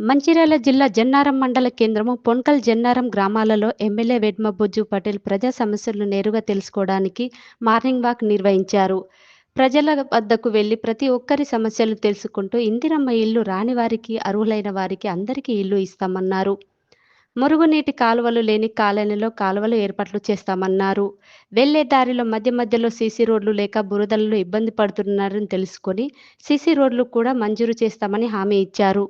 మంచిర్యాల జిల్లా జన్నారం మండల కేంద్రము పొన్కల్ జన్నారం గ్రామాలలో ఎమ్మెల్యే వెడ్మ బొజ్జు పటేల్ ప్రజా సమస్యలను నేరుగా తెలుసుకోవడానికి మార్నింగ్ వాక్ నిర్వహించారు. ప్రజల వద్దకు వెళ్ళి ప్రతి ఒక్కరి సమస్యలు తెలుసుకుంటూ ఇందిరమ్మ ఇల్లు రాని వారికి అర్హులైన వారికి అందరికీ ఇల్లు ఇస్తామన్నారు. మురుగునీటి కాలువలు లేని కాలనీలో కాలువలు ఏర్పాట్లు చేస్తామన్నారు. వెళ్ళే దారిలో మధ్య మధ్యలో సీసీ రోడ్లు లేక బురదలలో ఇబ్బంది పడుతున్నారని తెలుసుకొని సీసీ రోడ్లు కూడా మంజూరు చేస్తామని హామీ ఇచ్చారు.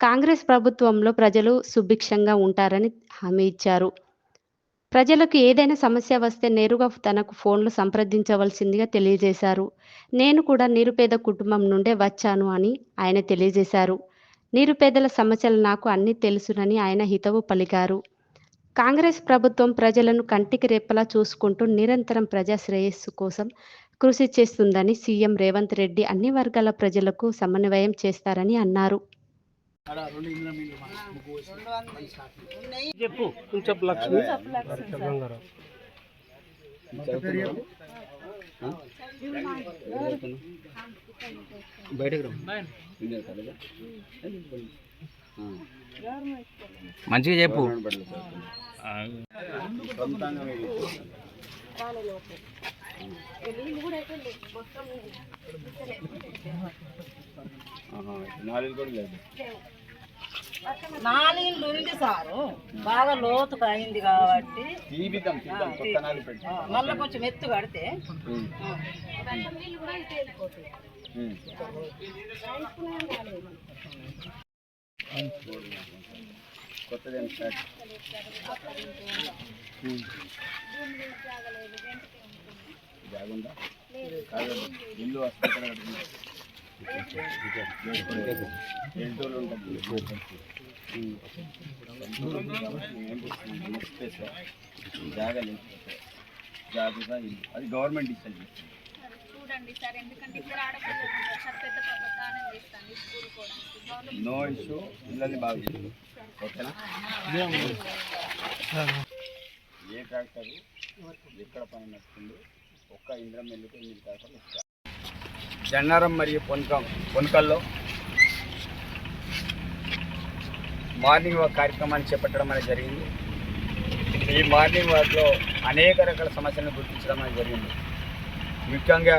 కాంగ్రెస్ ప్రభుత్వంలో ప్రజలు సుభిక్షంగా ఉంటారని హామీ ఇచ్చారు. ప్రజలకు ఏదైనా సమస్య వస్తే నేరుగా తనకు ఫోన్లు సంప్రదించవలసిందిగా తెలియజేశారు. నేను కూడా నిరుపేద కుటుంబం నుండే వచ్చాను అని ఆయన తెలియజేశారు. నిరుపేదల సమస్యలు నాకు అన్నీ తెలుసునని ఆయన హితవు పలికారు. కాంగ్రెస్ ప్రభుత్వం ప్రజలను కంటికి రెప్పలా చూసుకుంటూ నిరంతరం ప్రజా శ్రేయస్సు కోసం కృషి చేస్తుందని సీఎం రేవంత్ రెడ్డి అన్ని వర్గాల ప్రజలకు సమన్వయం చేస్తారని అన్నారు. చెప్పు కుంచప్ లక్ష్మి. బయటకు మంచిగా చెప్పు. నాలుగు కూడా లేదు. నాలుగు ఉంది సారు. బాగా లోతుగా అయింది కాబట్టి. మళ్ళీ కొంచెం ఎత్తు కడితే. కొత్తది స్టార్ట్ జాగుందా? కాదు ఇల్లు ఉంటుంది జాగా లేదు జాగ్రత్త అది గవర్నమెంట్ ఇస్తుంది చూడండి సార్ ఎందుకంటే ఆడపిల్లలు సార్ పెద్ద చేస్తాను స్కూల్ కూడా గవర్నమెంట్ నో ఇష్యూ పిల్లల్ని బాగా చేయాలి ఓకేనా ఏ ట్రాక్టర్ ఎక్కడ పని నడుస్తుంది ఒక్క ఇంద్రం వెళ్ళితే ఎనిమిది ట్రాక్టర్లు ఇస్తారు జన్నారం మరియు పొనకం పొనకల్లో మార్నింగ్ వాక్ కార్యక్రమాన్ని చేపట్టడం అనేది జరిగింది. ఈ మార్నింగ్ వాక్లో అనేక రకాల సమస్యలను గుర్తించడం అనేది జరిగింది. ముఖ్యంగా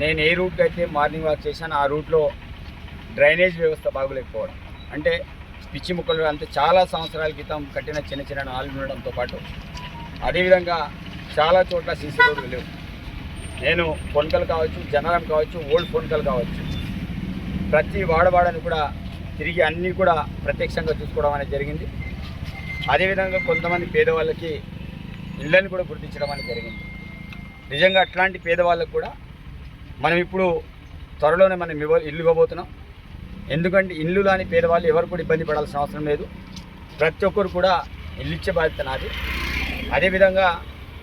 నేను ఏ రూట్కి అయితే మార్నింగ్ వాక్ చేశాను ఆ రూట్లో డ్రైనేజ్ వ్యవస్థ బాగోలేకపోవడం. అంటే పిచ్చి ముక్కలు అంతా చాలా సంవత్సరాల క్రితం కట్టిన చిన్న చిన్న నాలుగు ఉండడంతో పాటు అదేవిధంగా చాలా చోట్ల సీసీ రోడ్లు లేవు. నేను ఫోన్ కాల్ కావచ్చు జనరం కావచ్చు ఓల్డ్ ఫోన్ కాల్ కావచ్చు ప్రతి వాడవాడని కూడా తిరిగి అన్నీ కూడా ప్రత్యక్షంగా చూసుకోవడం అనేది జరిగింది. అదేవిధంగా కొంతమంది పేదవాళ్ళకి ఇళ్ళని కూడా గుర్తించడం అనేది జరిగింది. నిజంగా అట్లాంటి పేదవాళ్ళకు కూడా మనం ఇప్పుడు త్వరలోనే మనం ఇవ్వ ఇల్లు ఇవ్వబోతున్నాం. ఎందుకంటే ఇల్లు లాని పేదవాళ్ళు ఎవరు కూడా ఇబ్బంది పడాల్సిన అవసరం లేదు. ప్రతి ఒక్కరు కూడా ఇల్లు ఇచ్చే బాధ్యత నాది. అదేవిధంగా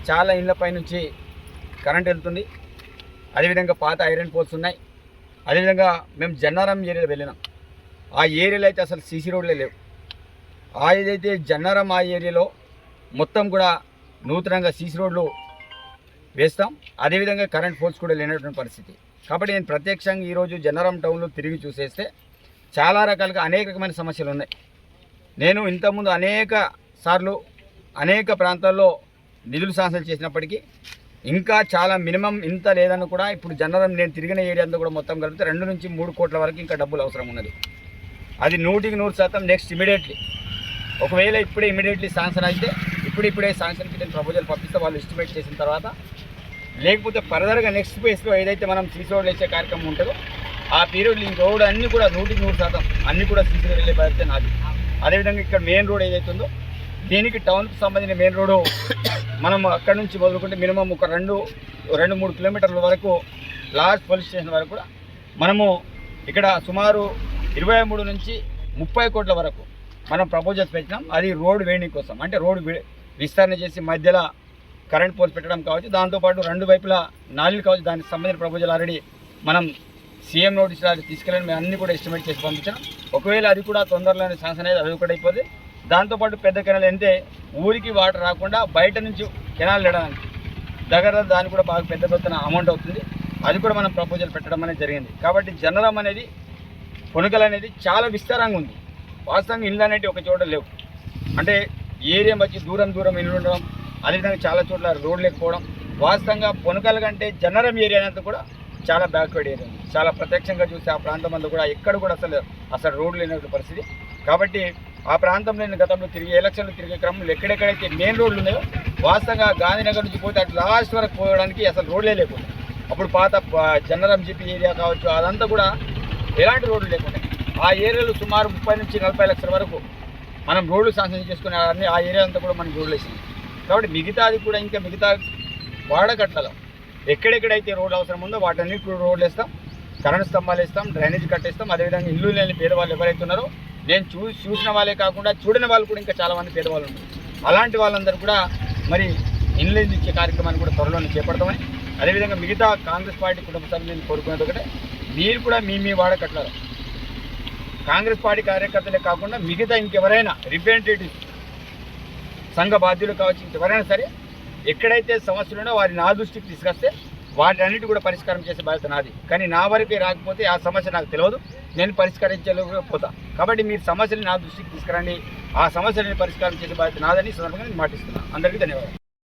చాలా ఇళ్ళపై నుంచి కరెంట్ వెళ్తుంది. అదేవిధంగా పాత ఐరన్ పోల్స్ ఉన్నాయి. అదేవిధంగా మేము జన్నారం ఏరియాలో వెళ్ళినాం. ఆ ఏరియాలో అయితే అసలు సీసీ రోడ్లే లేవు. ఆ ఏదైతే జన్నారం ఆ ఏరియాలో మొత్తం కూడా నూతనంగా సీసీ రోడ్లు వేస్తాం. అదేవిధంగా కరెంట్ పోల్స్ కూడా లేనటువంటి పరిస్థితి. కాబట్టి నేను ప్రత్యక్షంగా ఈరోజు జన్నారం టౌన్లో తిరిగి చూసేస్తే చాలా రకాలుగా అనేక రకమైన సమస్యలు ఉన్నాయి. నేను ఇంతకుముందు అనేక సార్లు అనేక ప్రాంతాల్లో నిధులు సాహసాలు చేసినప్పటికీ ఇంకా చాలా మినిమం ఇంత లేదని కూడా ఇప్పుడు జనరల్ నేను తిరిగిన ఏరియా అంతా కూడా మొత్తం కలిపితే రెండు నుంచి మూడు కోట్ల వరకు ఇంకా డబ్బులు అవసరం ఉన్నది. అది నూటికి నూరు శాతం నెక్స్ట్ ఇమీడియట్లీ ఒకవేళ ఇప్పుడే ఇమీడియట్లీ శాంక్షన్ అయితే ఇప్పుడు ఇప్పుడే శాంక్షన్కి నేను ప్రపోజల్ పంపిస్తే వాళ్ళు ఎస్టిమేట్ చేసిన తర్వాత లేకపోతే ఫర్దర్గా నెక్స్ట్ ఫేస్లో ఏదైతే మనం సీసీ రోడ్లు వేసే కార్యక్రమం ఉంటుందో ఆ పీరియడ్లు ఇంక రోడ్ అన్నీ కూడా నూటికి నూరు శాతం అన్నీ కూడా సీసీ రోడ్ వెళ్ళే బాధ్యత నాది. అదేవిధంగా ఇక్కడ మెయిన్ రోడ్ ఏదైతే ఉందో దీనికి టౌన్కి సంబంధించిన మెయిన్ రోడ్డు మనం అక్కడ నుంచి మొదలుకుంటే మినిమం ఒక రెండు రెండు మూడు కిలోమీటర్ల వరకు లాస్ట్ పోలీస్ స్టేషన్ వరకు కూడా మనము ఇక్కడ సుమారు ఇరవై మూడు నుంచి ముప్పై కోట్ల వరకు మనం ప్రపోజల్స్ పెట్టినాం. అది రోడ్ వేయడం కోసం. అంటే రోడ్ విస్తరణ చేసి మధ్యలో కరెంట్ పోల్స్ పెట్టడం కావచ్చు. దాంతోపాటు రెండు వైపులా నాలుగు కావచ్చు. దానికి సంబంధించిన ప్రపోజల్ ఆల్రెడీ మనం సీఎం నోటీస్ తీసుకెళ్ళని మేము అన్ని కూడా ఎస్టిమేట్ చేసి పంపించాం. ఒకవేళ అది కూడా తొందరలోనే శాంక్షన్ అయితే అది కూడా అయిపోతుంది దాంతోపాటు పెద్ద కెనాల్ అంటే ఊరికి వాటర్ రాకుండా బయట నుంచి కెనాల్ లేడానికి దగ్గర దానికి కూడా బాగా పెద్ద పెద్ద అమౌంట్ అవుతుంది. అది కూడా మనం ప్రపోజల్ పెట్టడం అనేది జరిగింది. కాబట్టి జనరం అనేది పునకలు అనేది చాలా విస్తారంగా ఉంది. వాస్తవంగా ఇళ్ళు అనేవి ఒక చోట లేవు. అంటే ఏరియా మధ్య దూరం దూరం ఇల్లు ఉండడం అదేవిధంగా చాలా చోట్ల రోడ్లు లేకపోవడం వాస్తవంగా పొనకల కంటే జనరం ఏరియా అనేది కూడా చాలా బ్యాక్వర్డ్ ఏరియా చాలా ప్రత్యక్షంగా చూస్తే ఆ ప్రాంతం అంతా కూడా ఎక్కడ కూడా అసలు అసలు రోడ్లు లేనటువంటి పరిస్థితి. కాబట్టి ఆ ప్రాంతంలో నేను గతంలో తిరిగి ఎలక్షన్లు తిరిగే క్రమంలో ఎక్కడెక్కడైతే మెయిన్ రోడ్లు ఉన్నాయో వాస్తవంగా గాంధీనగర్ నుంచి పోతే అటు లాస్ట్ వరకు పోవడానికి అసలు రోడ్లే లేకుండా అప్పుడు పాత జనరం జీపీ ఏరియా కావచ్చు అదంతా కూడా ఎలాంటి రోడ్లు లేకుండా ఆ ఏరియాలో సుమారు ముప్పై నుంచి నలభై లక్షల వరకు మనం రోడ్లు శాంక్షన్ చేసుకునే అన్ని ఆ ఏరియా అంతా కూడా మనకి రోడ్లు వేసింది కాబట్టి మిగతాది కూడా ఇంకా మిగతా వాడకట్లలో ఎక్కడెక్కడైతే రోడ్లు అవసరం ఉందో వాటన్నిటి రోడ్లు వేస్తాం. కరెంట్ స్తంభాలు వేస్తాం డ్రైనేజ్ కట్టేస్తాం అదేవిధంగా ఇల్లు లేని పేదవాళ్ళు ఎవరైతే ఉన్నారో నేను చూ చూసిన వాళ్ళే కాకుండా చూడని వాళ్ళు కూడా ఇంకా చాలామంది పేదవాళ్ళు ఉన్నారు. అలాంటి వాళ్ళందరూ కూడా మరి ఇల్లు ఇచ్చే కార్యక్రమాన్ని కూడా త్వరలోనే చేపడతామని అదేవిధంగా మిగతా కాంగ్రెస్ పార్టీ కుటుంబ సభ్యులను కోరుకునేది ఒకటే మీరు కూడా మీ మీ వాడకట్లలో కాంగ్రెస్ పార్టీ కార్యకర్తలే కాకుండా మిగతా ఇంకెవరైనా రిప్రజెంటేటివ్ సంఘ బాధ్యులు కావచ్చు ఇంకెవరైనా సరే ఎక్కడైతే సమస్యలు ఉన్నాయో వారి నా దృష్టికి తీసుకొస్తే వాటన్నిటి కూడా పరిష్కారం చేసే బాధ్యత నాది. కానీ నా వరకే రాకపోతే ఆ సమస్య నాకు తెలియదు నేను పరిష్కరించలేకపోతా కాబట్టి మీరు సమస్యని నా దృష్టికి తీసుకురండి. ఆ సమస్యలను పరిష్కారం చేసే బాధ్యత నాదని సందర్భంగా నేను మాటిస్తున్నాను. అందరికీ ధన్యవాదాలు.